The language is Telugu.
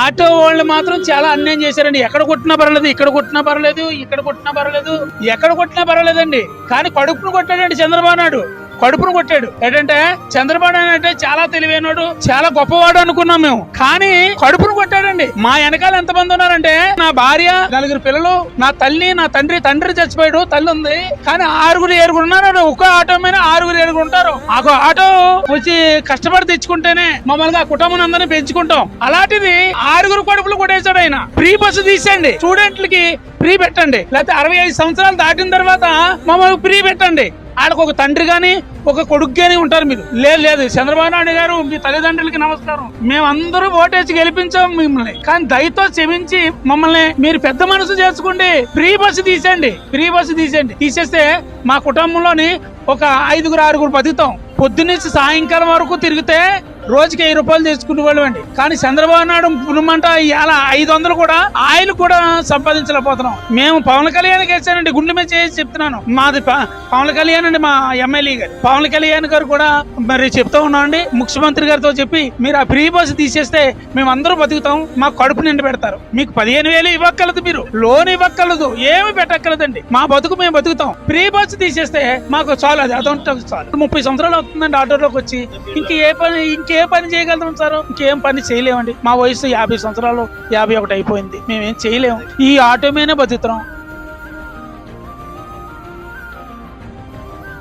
ఆటో వాళ్ళు మాత్రం చాలా అన్యాయం చేశారండి. ఎక్కడ కొట్టినా పర్లేదు ఇక్కడ కొట్టినా పర్లేదు ఇక్కడ కొట్టినా పర్లేదు ఎక్కడ కొట్టినా పర్లేదండి కానీ కడుపును కొట్టాడండి చంద్రబాబు నాయుడు. కడుపును కొట్టాడు. ఏంటంటే చంద్రబాబు అంటే చాలా తెలివైనడు చాలా గొప్పవాడు అనుకున్నాం మేము. కానీ కడుపును కొట్టాడండి. మా వెనకాల ఎంతమంది ఉన్నారంటే నా భార్య నలుగురు పిల్లలు నా తల్లి నా తండ్రి తండ్రి చచ్చిపోయాడు తల్లి ఉంది. కానీ ఆరుగురు ఏరుగురు ఉన్నారు ఒక ఆటో మీద ఆరుగురు ఏరుగురు ఉంటారు. ఆ ఆటో వచ్చి కష్టపడి తెచ్చుకుంటేనే మమ్మల్ని ఆ కుటుంబం అందరినీ పెంచుకుంటాం. అలాంటిది ఆరుగురు కడుపులు కొట్టేశాడు ఆయన. ఫ్రీ బస్సు తీసేయండి. స్టూడెంట్లకి ఫ్రీ పెట్టండి. లేకపోతే అరవై ఐదు సంవత్సరాలు దాటిన తర్వాత మమ్మల్ని ఫ్రీ పెట్టండి. ఆడకు ఒక తండ్రి గాని ఒక కొడుకు గాని ఉంటారు మీరు. లేదు లేదు. చంద్రబాబు నాయుడు గారు మీ తల్లిదండ్రులకి నమస్కారం. మేమందరూ ఓటేసి గెలిపించాం మిమ్మల్ని. కానీ దయతో క్షమించి మమ్మల్ని మీరు పెద్ద మనసు చేసుకోండి ఫ్రీ బస్సు తీసేయండి. ఫ్రీ బస్సు తీసేయండి. తీసేస్తే మా కుటుంబంలోని ఒక ఐదుగురు ఆరుగురు బతుకుతాం. పొద్దున్నుంచి సాయంకాలం వరకు తిరిగితే రోజుకి వెయ్యి రూపాయలు తెచ్చుకునే వాళ్ళం అండి. కానీ చంద్రబాబు నాయుడు పుణ్యమంట ఇలా ఐదు వందలు కూడా ఆయన కూడా సంపాదించలేకపోతున్నాం. మేము పవన్ కళ్యాణ్ వేసానండి గుండె మీద చేసి చెప్తున్నాను. మాది ప- పవన్ కళ్యాణ్ అండి మా ఎమ్మెల్యే గారు. పవన్ కళ్యాణ్ గారు కూడా మరి చెప్తా ఉన్నాం అండి ముఖ్యమంత్రి గారితో చెప్పి మీరు ఆ ఫ్రీ బస్సు తీసేస్తే మేము అందరూ బతుకుతాం మా కడుపు నిండి పెడతారు. మీకు పదిహేను వేలు ఇవ్వక్కర్లేదు మీరు. లోన్ ఇవ్వక్కర్లేదు ఏమి పెట్టక్కర్లేదండి. మా బతుకు మేము బతుకుతాం. ఫ్రీ బస్సు తీసేస్తే మాకు చాలు అది అదొంటే చాలు. ముప్పై సంవత్సరాలు అవుతుందండి ఆటోలోకి వచ్చి. ఇంక ఏ పని ఇంకే పని చేయగలుగుతాం సార్? ఇంకేం పని చేయలేమండి. మా వయసు యాభై సంవత్సరాలు యాభై ఒకటి అయిపోయింది. మేమేం చేయలేము. ఈ ఆటో మీదనే బతుకుతున్నాం.